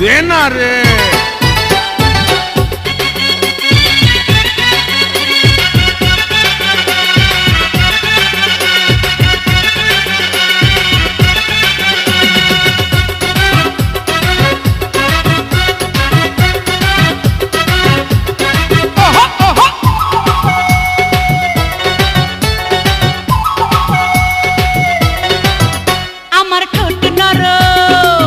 দে না রে আমার ঠোঁট নরম।